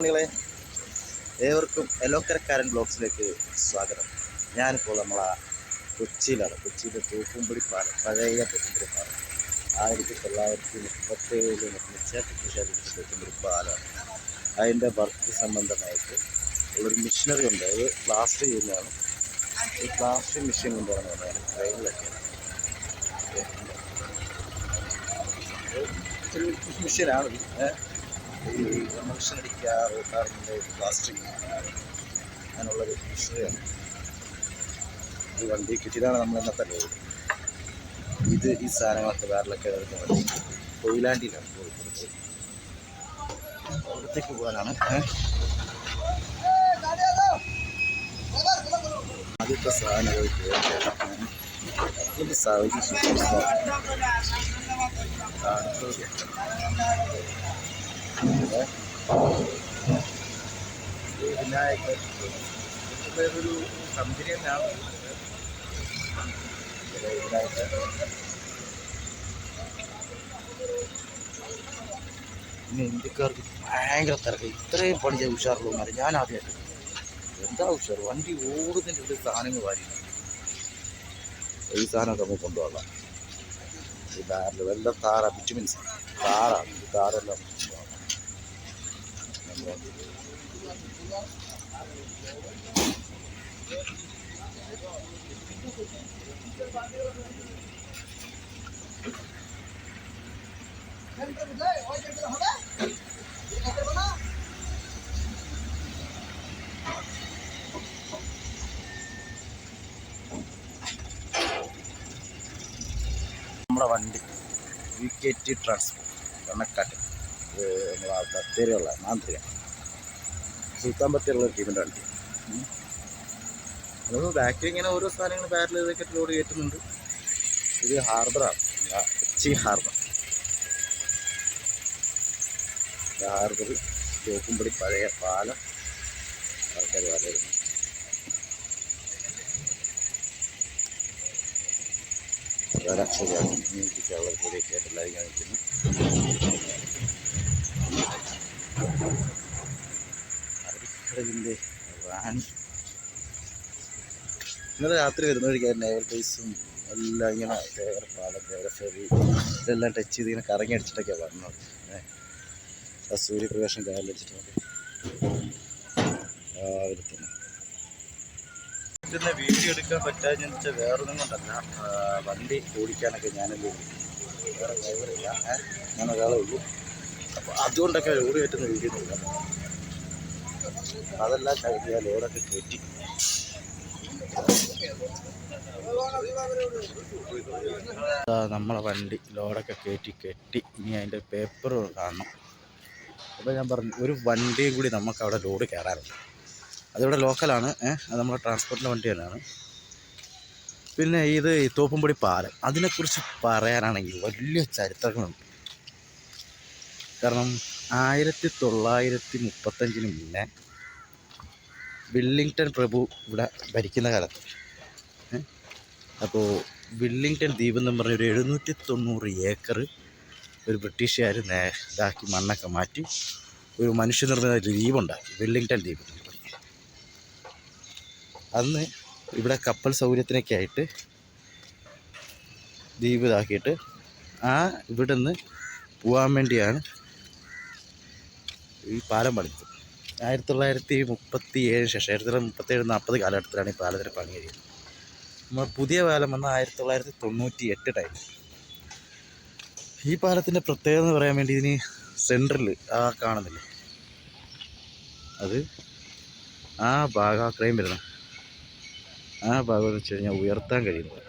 കുട്ടികളെ ഏവർക്കും എലോക്കരക്കാരൻ ബ്ലോഗ്സിലേക്ക് സ്വാഗതം. ഞാനിപ്പോൾ നമ്മളെ കൊച്ചിയിലാണ്. കൊച്ചിയിലെ തൂക്കുംപിടിപ്പാണ് പഴയ തൂക്കുംപിടിപ്പാണ് ആയിരത്തി തൊള്ളായിരത്തി മുപ്പത്തേഴിൽ നിർമ്മിച്ച ബ്രിട്ടീഷുകാർ തൂക്കുംപിടിപ്പാലാണ് അതിന്റെ വർക്ക് സംബന്ധമായിട്ട് ഉള്ളൊരു മെഷീനറി ഉണ്ട്. അത് പ്ലാസ്റ്റർ ചെയ്യുന്നതാണ്. ഈ പ്ലാസ്റ്റർ മെഷീൻ കൊണ്ടാണ് പറഞ്ഞാൽ ട്രെയിനിലൊക്കെ മെഷീനാണ് ഈ എമോഷൻ അടിക്കുക റോട്ടാറിന്റെ പ്ലാസ്റ്റിക് അങ്ങനെയുള്ളൊരു വിഷയമാണ്. ഈ വണ്ടി കിട്ടിയതാണ് നമ്മൾ ഇന്നത്തെ ഇത് ഈ സാധനങ്ങളൊക്കെ വേറിലൊക്കെ വരുന്ന വണ്ടി കൊയിലാണ്ടിയിലാണ് കൊടുക്കുന്നത് അവിടത്തേക്ക് പോകാനാണ്? ആദ്യത്തെ സാധനങ്ങൾ ഇത് സാവജി സൂപ്പർ സ്റ്റാർ വിനായക ഒരു കമ്പനി തന്നെയാണ് പിന്നെ ഇന്ത്യക്കാർക്ക് ഭയങ്കര തിരക്ക്. ഇത്രയും പണി ചെയ്യാൻ ഉഷാറുള്ളൂ ഞാൻ ആദ്യമായിട്ട് എന്താ ഉഷാർ വണ്ടി ഓടുന്നതിന്റെ ഒരു സാധനങ്ങൾ വാരി. ഈ സാധനമൊക്കെ നമുക്ക് കൊണ്ടുപോകാം. ഈ ബാറിൽ വെള്ളം താറ വിറ്റമിൻസ്. താറാണ് ഈ താറെല്ലാം നമ്മുടെ വണ്ടി. വി കെ ടി ട്രാൻസ്പോർട്ട് കണക്കാട്ട് ഇത് നമ്മളെ ബത്തേരിയുള്ള മാന്ത്രിക. സുൽത്താൻ ബത്തേരിയുള്ള ടീമിന്റെ വണ്ടി. നമ്മൾ ബാക്കിൽ ഇങ്ങനെ ഓരോ സാധനങ്ങൾ ബാരിൽ ഇതൊക്കെ ലോഡ് കയറ്റുന്നുണ്ട്. ഇത് ഹാർബറാണ് കൊച്ചി ഹാർബർ ഹാർബർ തോക്കുംപടി പഴയ പാലം ആൾക്കാർ വളരുന്നു ശരിയാണ്. മ്യൂസിക്കുള്ള കൂടി എല്ലാവരും കാണിക്കുന്നു അറബിക്കടലിന്റെ റാണി. ഇന്നലെ രാത്രി വരുന്ന വഴിക്കായിരുന്നു നേവൽ ബേസും എല്ലാം ഇങ്ങനെ തേവര പാലം തേവര ഫെറി ഇതെല്ലാം ടച്ച് ചെയ്ത് ഇങ്ങനെ കറങ്ങി അടിച്ചിട്ടൊക്കെയാണ് വന്നത്. ഏഹ് ആ സൂര്യപ്രകാശം കാലിലടിച്ചിട്ടൊക്കെ രാവിലെ തന്നെ. ഇതിന്റെ വീഡിയോ എടുക്കാൻ ചോദിച്ചാൽ വെച്ചാൽ വേറൊന്നും കൊണ്ടല്ല. വണ്ടി ഓടിക്കാനൊക്കെ ഞാനല്ലേ വേറെ ഡ്രൈവറില്ല ഞാൻ ഒരാളേ ഉള്ളൂ. അപ്പോൾ അതുകൊണ്ടൊക്കെ ലോഡ് കയറ്റുന്ന എടുക്കാം അതെല്ലാം കഴിഞ്ഞാൽ ലോഡൊക്കെ കയറ്റി. നമ്മളെ വണ്ടി ലോഡൊക്കെ കയറ്റി കെട്ടി. ഇനി അതിന്റെ പേപ്പർ കാണണം. അപ്പോൾ ഞാൻ പറഞ്ഞു ഒരു വണ്ടിയും കൂടി നമുക്ക് അവിടെ ലോഡ് കയറാറുണ്ട് അതിവിടെ ലോക്കലാണ് അത് നമ്മുടെ ട്രാൻസ്പോർട്ടിന്റെ വണ്ടി തന്നെയാണ്. പിന്നെ ഇത് തോപ്പുംപടി പാലം. അതിനെക്കുറിച്ച് പറയാനാണെങ്കിൽ വലിയ ചരിത്രങ്ങളുണ്ട്. കാരണം ആയിരത്തി തൊള്ളായിരത്തി മുപ്പത്തഞ്ചിന് മുന്നേ വില്ലിങ്ടൺ പ്രഭു ഇവിടെ ഭരിക്കുന്ന കാലത്ത് അപ്പോൾ വില്ലിങ്ടൺ ദ്വീപ് എന്ന് പറഞ്ഞ ഒരു എഴുന്നൂറ്റി തൊണ്ണൂറ് ഏക്കർ ഒരു ബ്രിട്ടീഷുകാർ നേ ഇതാക്കി മണ്ണൊക്കെ മാറ്റി ഒരു മനുഷ്യനിർമ്മിത ദ്വീപുണ്ടാക്കി വെല്ലിങ്ടൺ ദ്വീപ് അന്ന് ഇവിടെ കപ്പൽ സൗകര്യത്തിനൊക്കെ ആയിട്ട് ദ്വീപ് ഇതാക്കിയിട്ട് ആ ഇവിടുന്ന് പോകാൻ വേണ്ടിയാണ് ഈ പാലം പണിത്. ആയിരത്തി തൊള്ളായിരത്തി മുപ്പത്തി ഏഴ് ശേഷം ആയിരത്തി തൊള്ളായിരത്തി മുപ്പത്തി ഏഴ് നാൽപ്പത് കാലഘട്ടത്തിലാണ് ഈ പാലത്തിന് പണി കഴിയുന്നത്. നമ്മൾ പുതിയ പാലം വന്ന ആയിരത്തി തൊള്ളായിരത്തി തൊണ്ണൂറ്റി എട്ട് ടൈം ഈ പാലത്തിന്റെ പ്രത്യേകത എന്ന് പറയാൻ വേണ്ടി ഇതിന് സെന്ററിൽ ആ കാണുന്നില്ലേ? അത് ആ ഭാഗം അത്രയും വരുന്ന ആ ഭാഗം എന്ന് വെച്ച് കഴിഞ്ഞാൽ ഉയർത്താൻ കഴിയുന്നത്.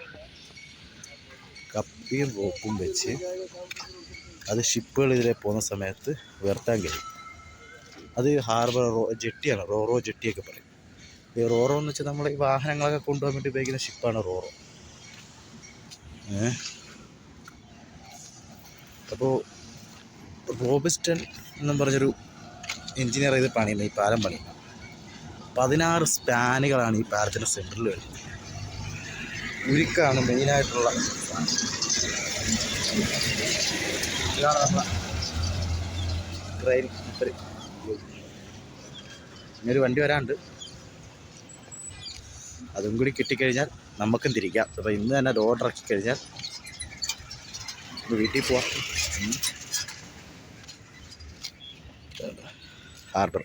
കപ്പിയും റോപ്പും വെച്ച് അത് ഷിപ്പുകൾ ഇതിലെ പോകുന്ന സമയത്ത് ഉയർത്താൻ കഴിയും. അത് ഹാർബർ റോ ജെട്ടിയാണ് റോറോ ജെട്ടിയൊക്കെ പറയും. ഈ റോറോ എന്ന് വെച്ചാൽ നമ്മൾ ഈ വാഹനങ്ങളൊക്കെ കൊണ്ടുപോകാൻ വേണ്ടി ഉപയോഗിക്കുന്ന ഷിപ്പാണ് റോറോ. അപ്പോൾ റോബിസ്റ്റൻ എന്നും പറഞ്ഞൊരു എഞ്ചിനീയർ ചെയ്ത് പണിയുന്നത് ഈ പാലം പണി. പതിനാറ് സ്പാനുകളാണ് ഈ പാലത്തിന്റെ സെന്ററിൽ വരുന്നത്. ഉരുക്കാണ് മെയിനായിട്ടുള്ള. ഇതാണ് നമ്മളെ ട്രെയിൻ ഇനി ഒരു വണ്ടി വരാണ്ട് അതും കൂടി കിട്ടിക്കഴിഞ്ഞാൽ നമുക്കും തിരിക്കാം. അപ്പോൾ ഇന്ന് തന്നെ അത് ഓർഡർ ആക്കി കഴിഞ്ഞാൽ വീട്ടിൽ പോവാം. ഹാർബർ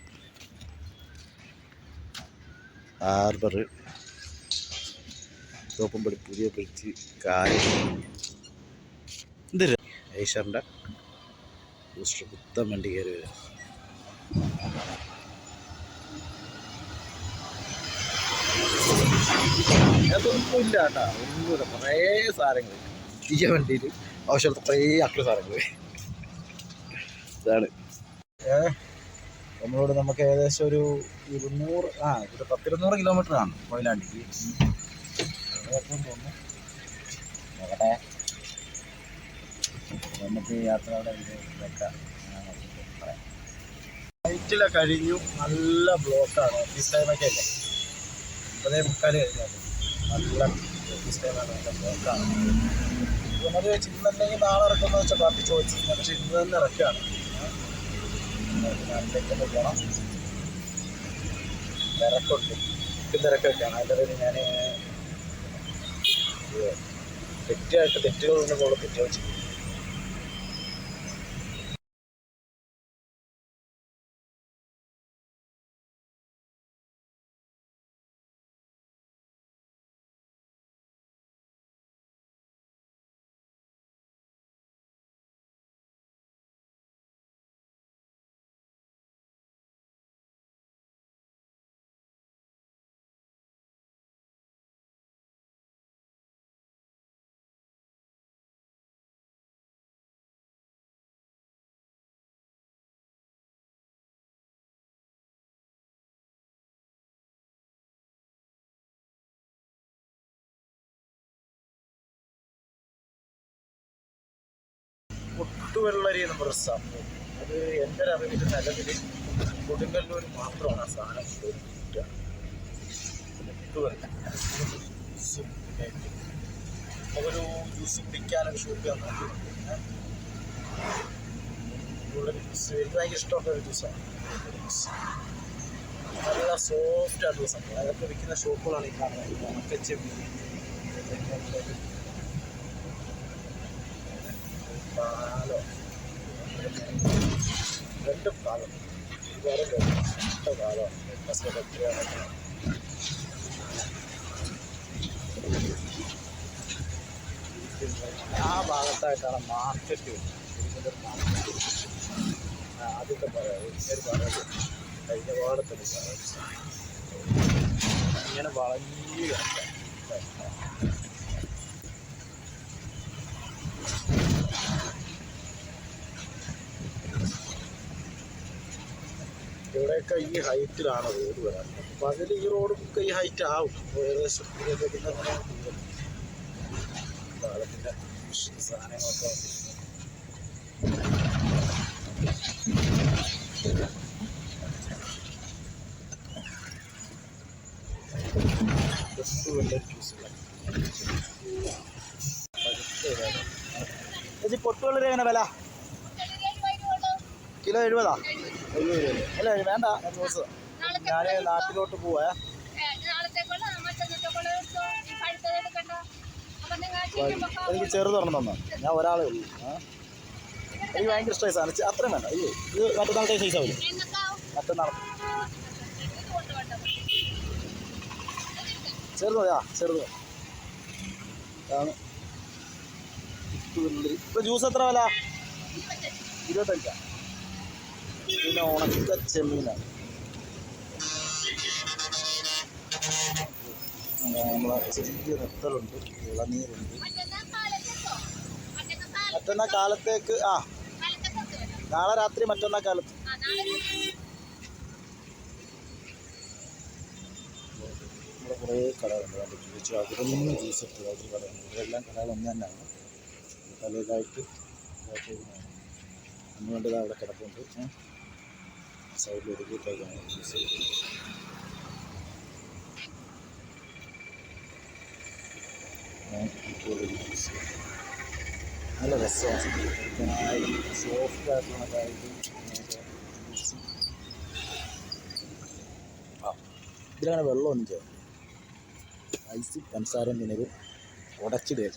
ഹാർബർ തോപ്പുംപടി പുതിയ ബ്രിഡ്ജ് കാര്യം ഇത് ഏഷ്യറിന്റെ ബൂസ്റ്റർ കുത്തം വണ്ടി കയറി വരിക അതൊന്നും ഇല്ല കേട്ടോ. ഒന്നുമില്ല. കുറേ സാധനങ്ങൾ ഈ വണ്ടിയിൽ ആവശ്യമുള്ള കുറേ അക്കിൾ സാധനങ്ങൾ ഇതാണ്. ഏഹ് നമ്മളോട് നമുക്ക് ഏകദേശം ഒരു ഇരുന്നൂറ് ആ ഒരു പത്തിരുന്നൂറ് കിലോമീറ്റർ ആണ് കൊയിലാണ്ടിക്ക് തോന്നുന്നു നോക്കട്ടെ നമുക്ക് യാത്രയുടെ ഇതൊക്കെ നൈറ്റിലെ കഴിഞ്ഞു. നല്ല ബ്ലോക്കാണ് ഓഫീസ് ടൈമൊക്കെ അല്ലേ? ഒമ്പതേ മുക്കാൽ കഴിഞ്ഞാൽ നല്ല ബ്ലോക്കാണ് നമ്മൾ ഇന്നല്ലെങ്കിൽ നാളെ ഇറക്കുമെന്ന് വെച്ചാൽ പാർട്ടി ചോദിച്ചു പക്ഷെ ഇന്ന് തന്നെ ഇറക്കുകയാണ്. പോകണം തിരക്കുണ്ട്. തിരക്കൊക്കെയാണ്. അതിന്റെ പേര് ഞാൻ തെറ്റായിട്ട് തെറ്റുകളൊന്നും പോലെ തെറ്റി വെച്ചു പൊട്ടുവെള്ളരി എന്ന് പറഞ്ഞ സംഭവം. അത് എന്റെ ഒരു അറിവിൽ നിലവിൽ കൊടുങ്ങല്ലൂർ മാത്രമാണ് ആ സാധനം കിട്ടുക പൊട്ടുവെള്ള ജ്യൂസും കുടിക്കാനൊരു ഷൂട്ട് ചെയ്യാൻ നോക്കിയിട്ടുണ്ട്. ഭയങ്കര ഇഷ്ടമുള്ള ഒരു ജ്യൂസാണ് ജ്യൂസ് നല്ല സോഫ്റ്റ് ആയിട്ടുള്ള സംഭവം. അതൊക്കെ വിൽക്കുന്ന ഷോപ്പുകളാണ് ഈ കാണുന്നത്. ഉണക്കച്ചെമ്മി പാലോ രണ്ട് പാലം വേറെ രണ്ട് പാലോ എത്രയാണ് ആ ഭാഗത്തായിട്ടാണ് മാർക്കറ്റ് തിരുവനന്തപുരം മാർക്കറ്റ് ആദ്യത്തെ പറയാം ഒരു പറയാം കഴിഞ്ഞ പാടത്തൊരു പറയാം ഇങ്ങനെ വളഞ്ഞു കിടക്കാം ഇവിടെയൊക്കെ ഈ ഹൈറ്റിലാണ് റോഡ് വരാൻ അപ്പൊ അതിൽ ഈ റോഡൊക്കെ ഈ ഹൈറ്റ് ആവും. ഏകദേശം പിന്നെ അങ്ങനെ സാധനങ്ങളൊക്കെ ചേച്ചി പൊട്ടുവെള്ളരി എങ്ങനെ വില? കിലോ എഴുപതാ? അല്ല വേണ്ട ജ്യൂസ് ഞാൻ നാട്ടിലോട്ട് പോവാ. എനിക്ക് ചെറുതൊരെണ്ണം തന്നോ? ഞാൻ ഒരാളേ ഉള്ളൂ. ആ? എനിക്ക് ഭയങ്കര ഇഷ്ടമായി സാധനം. അത്രയും വേണ്ട. അയ്യോ ഇത് മറ്റന്നാളത്തെ സൈസ് ആവില്ല മറ്റന്നാൾ ചെറുത് മതിയാ ചെറുത് ഇപ്പൊ ജ്യൂസ് എത്ര വില? ഇരുപത്തഞ്ചാ? പിന്നെ ഉണക്ക ചെമ്മീനാണ് നമ്മളെ ചെറിയ നെത്തലുണ്ട് ഇളനീരുണ്ട്. മറ്റന്നാ കാലത്തേക്ക് ആ നാളെ രാത്രി മറ്റന്നാ കാലത്ത്. ഇവിടെ കുറേ കടകളുണ്ട് കണ്ടു? ചോദിച്ചു അവിടെ നിന്ന് ജ്യൂസ് എടുത്തത് അതിൽ കടയുണ്ട് ഇവിടെയെല്ലാം കടകൾ ഒന്ന് തന്നെയാണ്. പലതായിട്ട് ഒന്ന് വേണ്ടത് അവിടെ കിടപ്പുണ്ട്. സൈഡിൽ ഒതുക്കിയിട്ടേക്കാണ് ജ്യൂസ് ജ്യൂസ് നല്ല രസമാണ് സോഫ്റ്റ് ആയിട്ടുള്ള കാര്യം ഇതിലങ്ങനെ വെള്ളമൊന്നും ചേർന്നു ഐസി പഞ്ചസാരം പിന്നെ ഒരു ഉടച്ചിടുക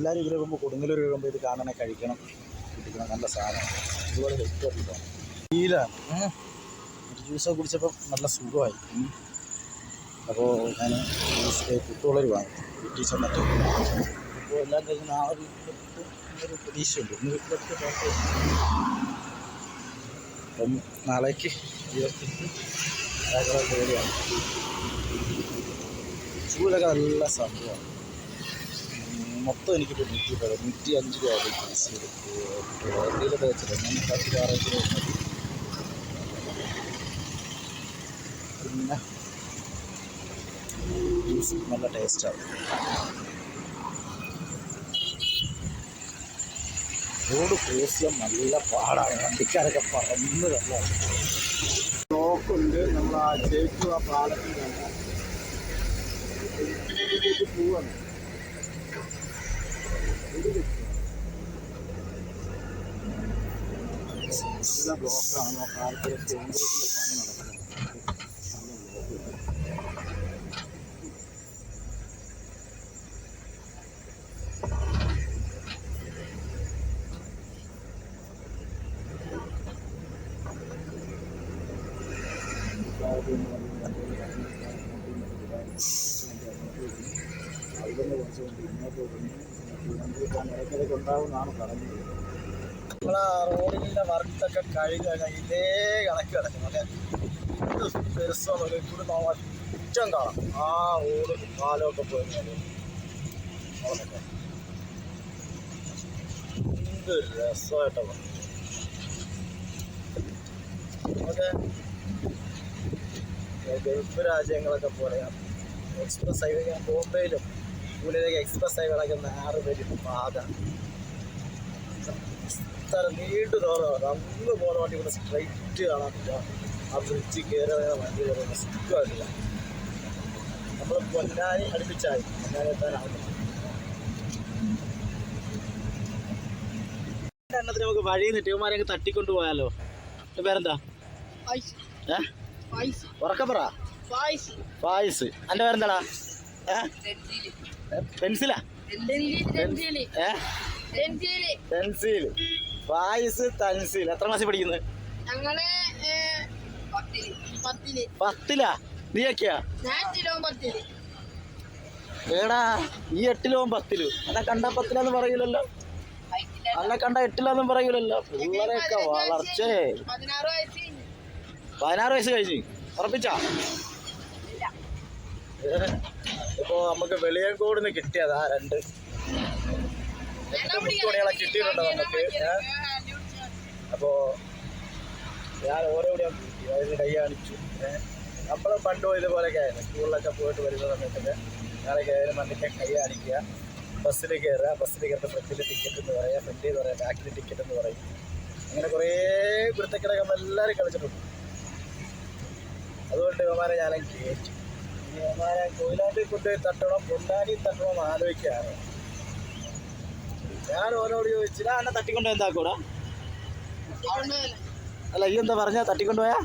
എല്ലാവരും ഇതിൽ വരുമ്പോൾ കൊടുങ്ങല്ലൂർ വരുമ്പോൾ ഇത് കാണണേ കഴിക്കണം. കിട്ടിക്കണം നല്ല സാധനം. ഇതുപോലെ ഹെൽത്ത് ഫീലാണ് ജ്യൂസൊക്കെ കുടിച്ചപ്പോൾ നല്ല സുഖമായി. അപ്പോൾ ഞാൻ ജ്യൂസ് കുത്തുകളൊരു വാങ്ങി വീട്ടിൽ ചെന്നിട്ട്. അപ്പോൾ എല്ലാം കഴിഞ്ഞ ആ ഒരു ഒരു പ്രതീക്ഷയുണ്ട്. ഇന്ന് വീട്ടിലൊക്കെ അപ്പം നാളേക്ക് ഇരുപത്തെട്ട് ജോലിയാണ് ചൂടൊക്കെ നല്ല സംഭവമാണ്. മൊത്തം എനിക്കിപ്പോൾ നൂറ്റി പതി നൂറ്റി അഞ്ച് രൂപ പീസ് എന്തെങ്കിലുമൊക്കെ വെച്ചിട്ട് ഞാൻ പത്ത് ആറ് രൂപ മതി പിന്നെ ജ്യൂസ് നല്ല ടേസ്റ്റാണ് റോഡ് ക്രോസ് നല്ല പാടാണ്. വണ്ടിക്കാരൊക്കെ പറന്ന് വെള്ളമാണ് ബ്ലോക്കുണ്ട് നമ്മൾ ആ ചേച്ചു ആ പാലത്തിൽ പോവാണ്. ബ്ലോക്കാണ് ആ പാലത്തിൽ കോൺക്രീറ്റിന്റെ പണി ഉണ്ടാവുമെന്നാണ് പറഞ്ഞത് നമ്മളെ റോഡിന്റെ വർക്കൊക്കെ കഴിഞ്ഞാൽ ഇതേ കണക്ക് കിടക്കും. അതെ ഇവിടെ കുറ്റം കാണാം. ആ റോഡ് കാലമൊക്കെ പോയി എന്ത് രസമായിട്ടാണ് ഗൾഫ് രാജ്യങ്ങളൊക്കെ പോലെയാണ് എക്സ്പ്രസ് ഹൈവേ ഞാൻ ബോംബെയിലും പൂനെയിലേക്ക് എക്സ്പ്രസ് ആയി കിടക്കുന്ന ആറ് പേര് പാത ഇത്ര നീണ്ടു തോന്നുന്നു നല്ല പോകുന്ന വണ്ടി ഇവിടെ സ്ട്രൈറ്റ് കാണാൻ പറ്റില്ല ആ ബ്രിഡ്ജ് കയറി വണ്ടി കയറുന്ന സുഖമായിട്ടില്ല. നമ്മൾ പൊന്നാനി അടുപ്പിച്ചായി. പൊന്നാനി എത്താനാവില്ല എണ്ണത്തിന് നമുക്ക് വഴിയിൽ നിന്ന് ടീമാരെയൊക്കെ തട്ടിക്കൊണ്ടു പോയാലോ? പേരെന്താ? ഉറക്കപ്പറ ഫായിസ് എന്റെ പേരെന്താടാ? പെൻസിലാ? പെൻസിൽ തൻസിൽ എത്ര ക്ലാസ്സിൽ പഠിക്കുന്നത് ഞങ്ങൾ പത്തിൽ. നീയൊക്കെയാ ഏടാ ഈ എട്ടിലും പത്തിൽ. എന്നെ കണ്ട പത്തിലാന്ന് പറയൂലല്ലോ. അല്ല കണ്ട എട്ടിലാന്നും പറയൂലല്ലോ. പിള്ളേരെയൊക്കെ വളർച്ചേ. പതിനാറ് വയസ്സ് കഴിഞ്ഞ്. ഉറപ്പിച്ചാ? ഇല്ല. ഇപ്പോ നമുക്ക് കിട്ടിയതാ രണ്ട്. എണ്ണ രണ്ട്. മുത്തുമണികളെ കിട്ടിയിട്ടുണ്ട് നമുക്ക്? ആ. അപ്പോൾ ഞാൻ ഓരോ കൂട്ടി. അതിന് കൈ കാണിച്ചു. നമ്മൾ പണ്ടും ഇതുപോലെയൊക്കെ ആയിരുന്നു. സ്കൂളിലൊക്കെ പോയിട്ട് വരുന്ന സമയത്തൊക്കെ ഞാനൊക്കെ ആയാലും മണ്ണിക്ക് കൈ കാണിക്കുക. ബസ്സിൽ കയറുക. ബസ്സിൽ കയറുന്ന ഫ്രണ്ടിൽ ടിക്കറ്റ് എന്ന് പറയുക. ഫ്രണ്ടിൽ എന്ന് പറയുക. ബാക്കിൽ ടിക്കറ്റ് എന്ന് പറയും അങ്ങനെ കുറേ കുരുത്തക്കിടക്ക് നമ്മളെല്ലാവരും കളിച്ചിട്ടുണ്ട്. അതുകൊണ്ട് ഇവന്മാരെ ഞാനും കയറ്റി കൊയിലാണ്ടിൽ കൊണ്ടുപോയി തട്ടണം പൊന്നാനി തട്ടണം എന്ന് ആലോചിക്കാറ് ഞാൻ ഓനോട് ചോദിച്ചില്ല എന്നെ തട്ടിക്കൊണ്ട് എന്താക്കൂടാ? അല്ല ഈ എന്താ പറഞ്ഞ? തട്ടിക്കൊണ്ട് പോയാ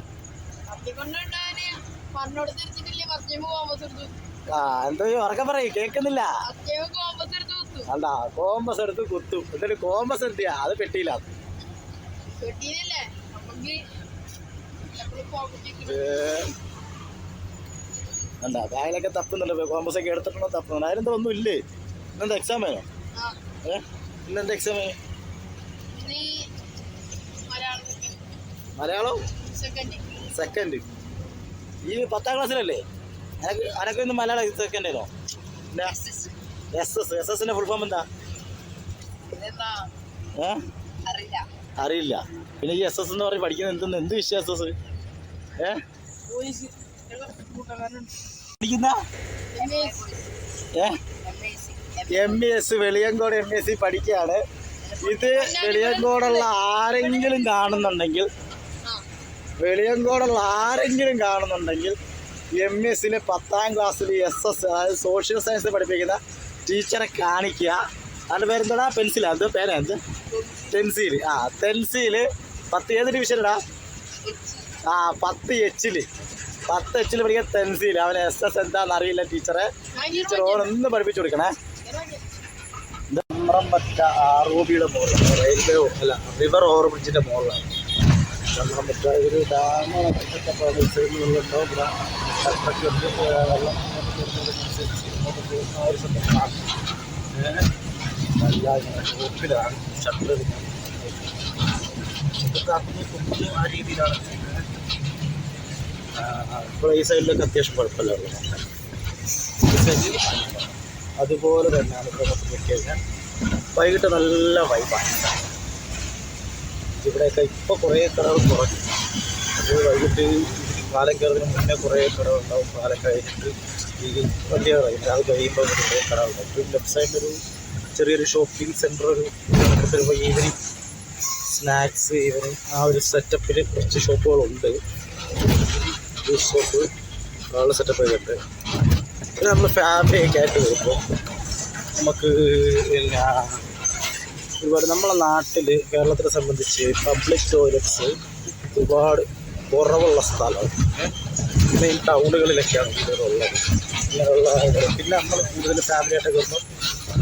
ആ എന്തോ ഉറക്കം പറയും കേക്കുന്നില്ല അല്ല കോമ്പസ് എടുത്ത് കുത്തും. എന്നിട്ട് കോമ്പസ് എടുത്തിയാ അത് പെട്ടിയില്ല കെട്ടിയില്ലേ നമുക്ക് അല്ല ബാഗിലൊക്കെ തപ്പുന്നുണ്ട് കോമ്പസ് ഒക്കെ എടുത്തിട്ടുണ്ടോ തപ്പുന്നുണ്ട്? അതിലെന്താ ഒന്നും ഇല്ലേ? ഇന്നെന്താ എക്സാം വേണോ ആ. ഏ? ഇന്നെന്താ എക്സാം മലയാളം. സെക്കൻഡ് ഈ പത്താം ക്ലാസ്സിലല്ലേ? അനക്ക് അനക്ക് ഇന്ന് മലയാളം സെക്കൻഡ് ആണോ? എസ് എസ് എസ് എസിന്റെ ഫുൾ ഫോം എന്താ? അറിയില്ല. പിന്നെ ഈ എസ് എസ് എന്ന് പറഞ്ഞ് പഠിക്കുന്നത് എന്തെന്ന്? എന്ത് വിഷയം എസ് എസ് ഏ? M. E S. Veliyankode M. S. C പഠിക്കുകയാണ്. ഇത് വെളിയങ്കോടുള്ള ആരെങ്കിലും കാണുന്നുണ്ടെങ്കിൽ വെളിയങ്കോടുള്ള ആരെങ്കിലും കാണുന്നുണ്ടെങ്കിൽ എം. എസ്. സിയിലെ പത്താം ക്ലാസ്സിൽ എസ്. എസ്. അതായത് സോഷ്യൽ സയൻസ് പഠിപ്പിക്കുന്ന ടീച്ചറെ കാണിക്കുക. അതിന്റെ പേരെന്താടാ? പെൻസിലാ. അത് പേരെന്ത് പെൻസിൽ ആ പെൻസിൽ പത്ത് ഏത് ഡിവിഷനടാ ആ പത്ത് എച്ചിൽ. പത്ത് എച്ചിൽ പഠിക്കാൻ പെൻസിൽ അവൻ എസ് എസ് എന്താണെന്ന് അറിയില്ല ടീച്ചറെ ടീച്ചർ ഓണൊന്ന് പഠിപ്പിച്ചു കൊടുക്കണേ. ചമ്രം പറ്റ റെയിൽവേ അല്ല റിവർ ഓവർ ബ്രിഡ്ജിന്റെ മുകളിലാണ് ഒരു ആ രീതിയിലാണ്. ഇപ്പോൾ ഈ സൈഡിലൊക്കെ അത്യാവശ്യം കുഴപ്പമില്ല. അതുപോലെ തന്നെയാണ് ഇപ്പോൾ നമുക്ക് നോക്കി കഴിഞ്ഞാൽ വൈകിട്ട് നല്ല വൈബാണ് ഇവിടെയൊക്കെ ഇപ്പോൾ കുറേ കടകൾ കുറഞ്ഞു. അപ്പോൾ വൈകിട്ട് പാലം കയറുന്നതിന് മുന്നേ കുറേ കടകളുണ്ടാവും പാലം കഴിഞ്ഞിട്ട് ഈ വലിയ കട അത് കഴിയുമ്പോൾ ഒരു കുറേ കടകളുണ്ടാവും ഇപ്പോൾ ലെഫ്റ്റ് സൈഡിലൊരു ചെറിയൊരു ഷോപ്പിംഗ് സെന്റർ ഒരു വരുമ്പോൾ ഈവനിങ് സ്നാക്സ് ഈവനിങ് ആ ഒരു സെറ്റപ്പിൽ കുറച്ച് ഷോപ്പുകളുണ്ട് ജ്യൂസ് ഷോപ്പ് ഉള്ള സെറ്റപ്പ് ചെയ്തിട്ടുണ്ട് പിന്നെ നമ്മൾ ഫാമിലിയൊക്കെ ആയിട്ട് വരുമ്പോൾ നമുക്ക് പിന്നെ ഒരുപാട് നമ്മളെ നാട്ടിൽ കേരളത്തിനെ സംബന്ധിച്ച് പബ്ലിക് ടോയ്ലറ്റ്സ് ഒരുപാട് കുറവുള്ള സ്ഥലമാണ് മെയിൻ ടൗണുകളിലൊക്കെയാണ് കൂടുതലുള്ളത്. അങ്ങനെയുള്ള. പിന്നെ നമ്മൾ കൂടുതൽ ഫാമിലിയായിട്ടൊക്കെ വരുമ്പോൾ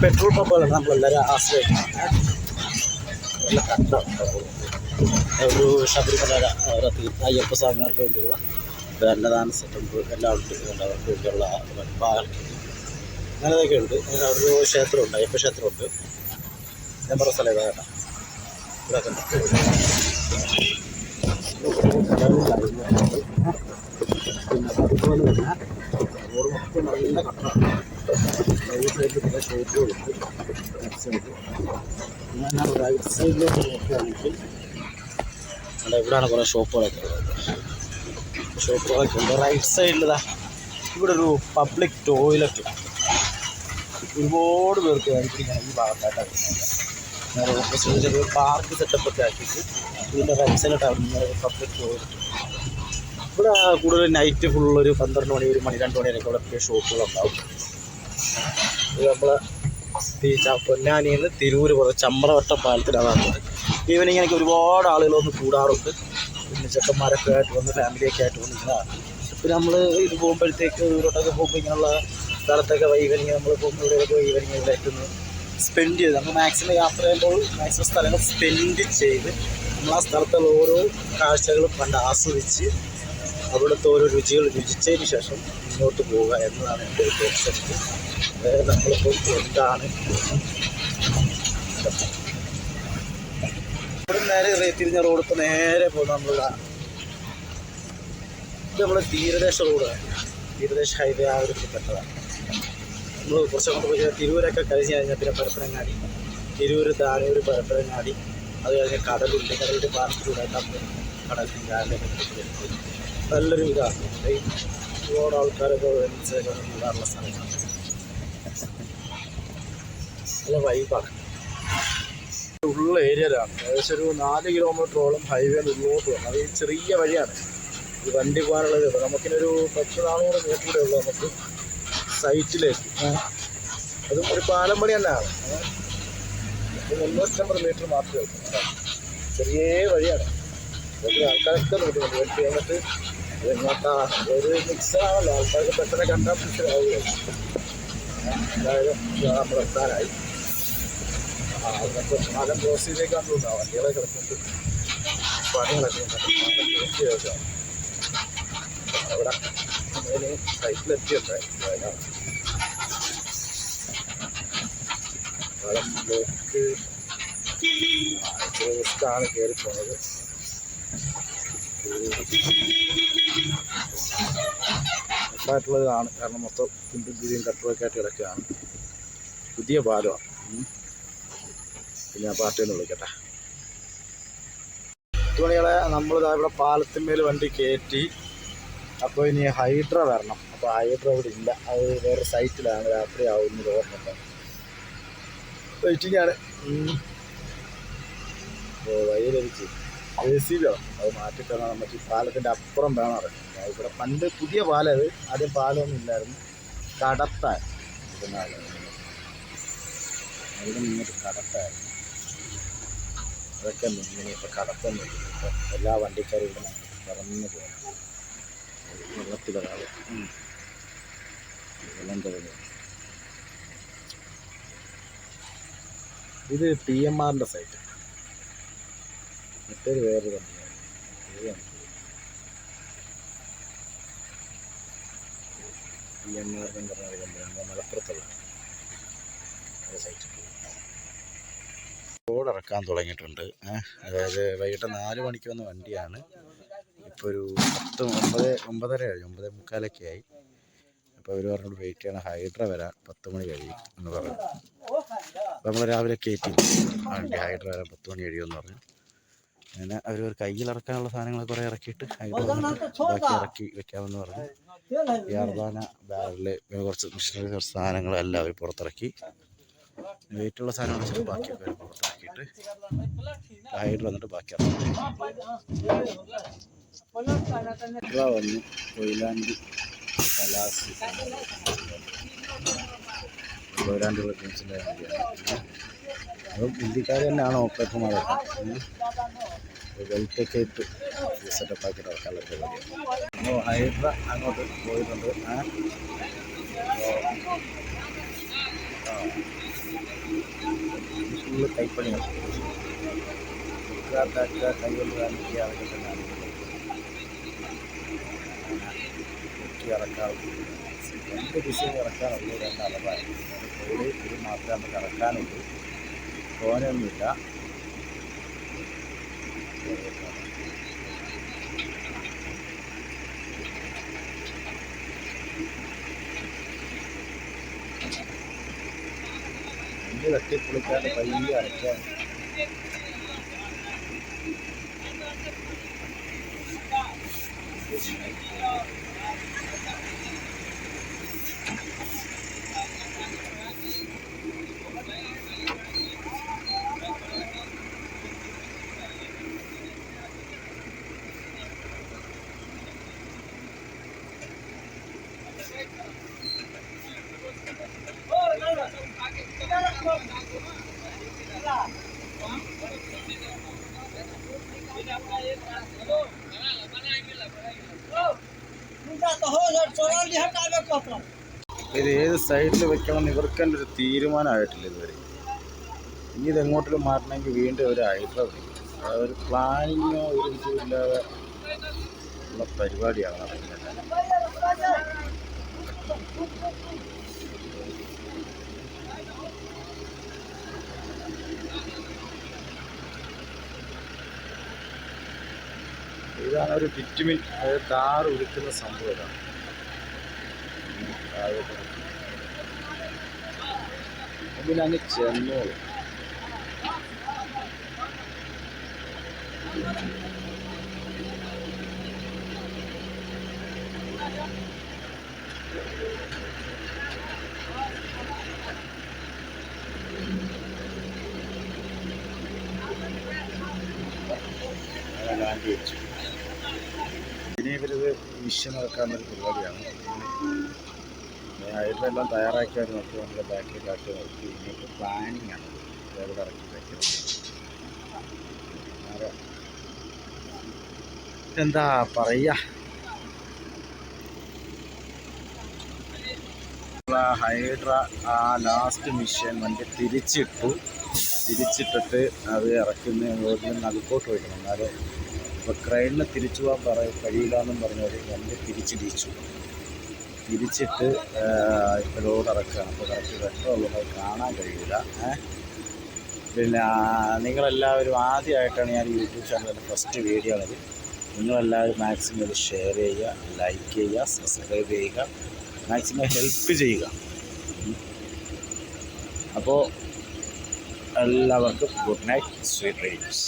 പെട്രോൾ പമ്പുകളാണ് നമ്മളെല്ലാവരും ആശ്രയിക്കുന്നത്. നല്ല കണ്ടാണ് ഒരു ശബരിമല അയ്യപ്പ സ്വാമിമാർക്ക് വേണ്ടിയുള്ള ഒരു അന്നദാന സെറ്റപ്പ് എല്ലാം ഉണ്ട്. അവർക്ക് വേണ്ടിയുള്ള അങ്ങനെയൊക്കെ ഉണ്ട്. അവിടെ ഒരു ക്ഷേത്രമുണ്ട് അയ്യപ്പ ക്ഷേത്രമുണ്ട്. ഞാൻ പറഞ്ഞ സ്ഥലം ഇതാ കേട്ടോ. ഇവിടെ സൈഡ് ഞാൻ റൈറ്റ് സൈഡിലോട്ട് നോക്കുകയാണെങ്കിൽ അവിടെ ഇവിടെയാണ് കുറേ ഷോപ്പുകളൊക്കെ ഉള്ളത്. ഷോപ്പുകളൊക്കെ ഉണ്ട് റൈറ്റ് സൈഡിലിതാ ഇവിടെ ഒരു പബ്ലിക് ടോയ്ലറ്റ് ഒരുപാട് പേർക്ക് അനുഭവിക്കാൻ ഈ ഭാഗത്തായിട്ടാണ്. നേരെ ചെറിയ പാർക്ക് സെറ്റപ്പ് ഒക്കെ ആക്കിയിട്ട് ഇതിന്റെ റൈറ്റ് സൈഡിലോട്ടാണ് പബ്ലിക് ടോയ്ലറ്റ് ഇവിടെ കൂടുതൽ നൈറ്റ് ഫുൾ ഒരു പന്ത്രണ്ട് മണി ഒരു മണി രണ്ട് മണി വരെയൊക്കെ ഇവിടെ ഷോപ്പുകളുണ്ടാവും. ഇത് നമ്മളെ ഈ പൊന്നാനിയിൽ നിന്ന് തിരൂര് പോകുന്ന ചമ്രവട്ടം പാലത്തിലാണ് ഈവനിങ് എനിക്ക് ഒരുപാട് ആളുകളൊന്ന് കൂടാറുണ്ട്. പിന്നെ ചെക്കന്മാരൊക്കെ ആയിട്ട് വന്ന് ഫാമിലിയൊക്കെ ആയിട്ട് വന്നിരുന്നതാണ് പിന്നെ നമ്മൾ ഇത് പോകുമ്പോഴത്തേക്ക് ഇവിടോട്ടൊക്കെ പോകുമ്പോൾ ഇങ്ങനെയുള്ള സ്ഥലത്തൊക്കെ ഈവനിങ് നമ്മൾ പോകുമ്പോൾ ഇവിടെയൊക്കെ ഈവനിങ് ഇവിടെ സ്പെൻഡ് ചെയ്ത് നമ്മൾ മാക്സിമം യാത്ര ചെയ്യുമ്പോൾ മാക്സിമം സ്ഥലങ്ങൾ സ്പെൻഡ് ചെയ്ത് നമ്മൾ ആ സ്ഥലത്തുള്ള ഓരോ കാഴ്ചകളും കണ്ട് ആസ്വദിച്ച് അവിടുത്തെ ഓരോ രുചികൾ രുചിച്ചതിന് ശേഷം മുന്നോട്ട് പോവുക എന്നതാണ് എന്റെ ഒരു കോൺസെപ്റ്റ് നമ്മളിപ്പോൾ എന്താണ് ഇവിടെ നേരെ തിരിഞ്ഞ റോഡ് ഇപ്പോൾ നേരെ പോകുന്ന നമ്മൾ ഇത്. നമ്മുടെ തീരദേശ റോഡാണ് തീരദേശ ഹൈവേ ആ ഒരു പെട്ടതാണ് നമ്മൾ കുറച്ച് അങ്ങോട്ട് പോയി തിരൂരൊക്കെ കഴിഞ്ഞ് കഴിഞ്ഞാൽ പിന്നെ പരപ്പനങ്ങാടി. തിരൂർ താനൂർ പരപ്പനങ്ങാടി. അത് കഴിഞ്ഞ് കടലുണ്ട്. കടലിന്റെ നമ്മൾ കടലിന്റെ നല്ലൊരു ഇതാണ് ഒരുപാട് ആൾക്കാരൊക്കെ കൂടാറുള്ള സ്ഥലമാണ്. നല്ല വൈബാണ് ഉള്ള ഏരിയയിലാണ്. ഏകദേശം ഒരു നാല് കിലോമീറ്ററോളം ഹൈവേ ഉള്ളോട്ട് വരണം അത് ചെറിയ വഴിയാണ്. ഈ വണ്ടി പോകാനുള്ളത് നമുക്കിനൊരു പത്ത് നാനൂറ് മീറ്റർ കൂടെ ഉള്ളൂ നമുക്ക് സൈറ്റിലേക്ക്. അതും ഒരു പാലം പണി തന്നെയാണ്. ഏ. ഒരു മുന്നൂറ്റമ്പത് മീറ്റർ മാത്രമേ ഉള്ളൂ. ചെറിയ വഴിയാണ്. ആൾക്കാരൊക്കെ നോക്കുന്നുണ്ട് വെയിറ്റ് ചെയ്തിട്ട് എങ്ങോട്ടാ ഒരു മിക്സറാണല്ലോ ആൾക്കാർക്ക് പെട്ടെന്ന് കണ്ടാൽ മനസ്സിലാവുകയാണ് അതായത് നമ്മൾ അതിനൊക്കെ പാലം ക്രോസ് ചെയ്തേക്കാൻ തോന്നുന്നു വണ്ടികളെ കിടക്കുന്നുണ്ട് പണി നടക്കുന്നുണ്ട് പാലം ക്രോസ് ചെയ്തേക്കാം അവിടെ നമ്മൾ സൈറ്റിലെത്തിയുണ്ടായി പാലം ബ്ലോക്ക് റിസ്ക്കാണ് കയറി പോകുന്നത് ആയിട്ടുള്ളതാണ് കാരണം മൊത്തം കുണ്ടും കുഴിയും കട്ടറൊക്കെ ആയിട്ട് കിടക്കുകയാണ്. പുതിയ പാലമാണ്. പിന്നെ ആ പാർട്ടി ഒന്ന് വിളിക്കട്ടെ. തുണികളെ നമ്മൾ ഇവിടെ പാലത്തിന്മേൽ വണ്ടി കയറ്റി അപ്പോൾ ഇനി ഹൈഡ്ര വരണം. അപ്പോൾ ഹൈഡ്ര ഇവിടെ ഇല്ല. അത് വേറെ സൈറ്റിലാണ്. രാത്രി ആവുന്നത് ഓർമ്മ വെയിറ്റിംഗ് ആണ്. ഓ വഴിയിലരിച്ച് എ സി വേണം. അത് മാറ്റിത്തരണം. നമുക്ക് പാലത്തിന്റെ അപ്പുറം വേണം അറിയാം ഇവിടെ പണ്ട് പുതിയ പാലത് ആദ്യം പാലമൊന്നും ഇല്ലായിരുന്നു. കടത്താൻ. അവിടെ നിന്നിട്ട് കടത്തായിരുന്നു അതൊക്കെ നിന്നിനി ഇപ്പോൾ കടത്തം ഇപ്പം എല്ലാ വണ്ടിക്കാരും ഇവിടെ പറന്നു പോകണം വെള്ളത്തിലൊരാൾ വെള്ളം തോന്നുന്നു ഇത് പി എം ആറിന്റെ സൈറ്റ് മറ്റൊരു വേറൊരു കമ്പനിയാണ് ടി പി എം ആറിന്റെ പറഞ്ഞ കമ്പനിയാണ് മലപ്പുറത്തുള്ള സൈറ്റ് റോഡ് ഇറക്കാൻ തുടങ്ങിയിട്ടുണ്ട് അതായത് വൈകിട്ട് നാല് മണിക്ക് വന്ന വണ്ടിയാണ്. ഇപ്പോൾ ഒരു പത്ത് ഒമ്പത് ഒമ്പതര കഴിഞ്ഞു ഒമ്പത് മുക്കാലൊക്കെ ആയി. അപ്പോൾ അവർ പറഞ്ഞു വെയിറ്റ് ചെയ്യണം. ഹൈഡ്ര വരാൻ പത്ത് മണി കഴിയും എന്ന് പറഞ്ഞു. അപ്പോൾ നമ്മൾ രാവിലെ കയറ്റി വണ്ടി ഹൈഡ്ര വരാൻ പത്ത് മണി കഴിയുമെന്ന് പറഞ്ഞു. അങ്ങനെ അവർ ഒരു കയ്യിൽ ഇറക്കാനുള്ള സാധനങ്ങൾ കുറേ ഇറക്കിയിട്ട് ഹൈഡ്ര ബാക്കി ഇറക്കി വെക്കാമെന്ന് പറഞ്ഞു. ഈ അർബാന ബാറിൽ പിന്നെ കുറച്ച് മിഷനറി കുറച്ച് സാധനങ്ങളെല്ലാം അവർ പുറത്തിറക്കി. വെയിറ്റുള്ള സാധനങ്ങൾ വെച്ചിട്ട് ബാക്കിയൊക്കെ അവർ പുറത്തിറക്കിയിട്ട് ഹൈഡ്ര വന്നിട്ട് ബാക്കി വന്നു. കൊയിലാണ്ടി കലാസി അതും ഇന്ത്യക്കാർ തന്നെയാണ് ഓപ്പറേറ്റർമാരൊക്കെ വെൽറ്റൊക്കെ ഇട്ട് സെറ്റപ്പ് ആക്കിയിട്ട് ഇറക്കാനുള്ള പരിപാടിയാണ് അപ്പോൾ ഹൈഡ്ര അങ്ങോട്ട് പോയിട്ടുണ്ട്. ആ. ഫുള്ള് കൈപ്പണി തക്ക കൈകൊണ്ട് കാണിക്കുക അതൊക്കെ തന്നെ പൊക്കി ഇറക്കാം രണ്ട് ഡിസൈൻ ഇറക്കാനുള്ളൂ രണ്ട് അളവാണ് ഒരു ഇത് മാത്രമേ നമുക്ക് ഇറക്കാനുള്ളൂ. തോനെയൊന്നുമില്ല രണ്ട് തട്ടിപ്പൊളിക്കാണ്ട് പയ്യെ അടയ്ക്കാൻ ഇത് ഏത് സൈഡിൽ വെക്കണം ഇവർക്കെന്റെ ഒരു തീരുമാനമായിട്ടില്ല ഇതുവരെ. ഇനി ഇതെങ്ങോട്ടും മാറണമെങ്കിൽ വീണ്ടും ഒരു ഐഡിയ വിളിക്കും ഒരു പ്ലാനിങ്ങോ ഒരു ഇതുമില്ലാതെ ഉള്ള പരിപാടിയാണ് നടക്കുന്നത്. ഇതാണ് ഒരു വിറ്റമിൻ അതായത് താറ് ഉരുക്കുന്ന സംഭവം ഇതാണ്. താഴോട്ട് അതിലങ്ങ് ചെന്നോളൂ അങ്ങനെ ലാൻഡ് വെച്ചു ഇനി ഇവരിത് മിഷൻ ഇറക്കാനൊരു പരിപാടിയാണ് ഹൈഡ്രെല്ലാം തയ്യാറാക്കി അവർ നോക്കി നമ്മുടെ ബാക്കിൽ കാട്ടി നോക്കി ഇനിയിപ്പോൾ പ്ലാനിങ് ആണ്. എവിടെ ഇറക്കി വയ്ക്കുന്നത് എന്താ പറയുക ഹൈഡ്ര ആ ലാസ്റ്റ് മിഷൻ വണ്ടി തിരിച്ചിട്ടു. തിരിച്ചിട്ടിട്ട് അത് ഇറക്കുന്ന റോഡിൽ അകത്തോട്ട് വയ്ക്കണം എന്നാലേ ഇപ്പോൾ ക്രൈനിനെ തിരിച്ചു പോകാൻ പറ കഴിയില്ല എന്നും പറഞ്ഞവർ വണ്ടി തിരിച്ചിടിച്ചു തിരിച്ചിട്ട് റോഡ് ഇറക്കുകയാണ് അപ്പോൾ കറക്റ്റ് വെട്ടമുള്ളത് കാണാൻ കഴിയില്ല? പിന്നെ നിങ്ങളെല്ലാവരും ആദ്യമായിട്ടാണ് ഞാൻ യൂട്യൂബ് ചാനലിന്റെ ഫസ്റ്റ് വീഡിയോ ആണിത് നിങ്ങളെല്ലാവരും മാക്സിമം ഇത് ഷെയർ ചെയ്യുക ലൈക്ക് ചെയ്യുക സബ്സ്ക്രൈബ് ചെയ്യുക മാക്സിമം ഹെൽപ്പ് ചെയ്യുക. അപ്പോൾ എല്ലാവർക്കും ഗുഡ് നൈറ്റ് സ്വീറ്റ് ഡ്രീംസ്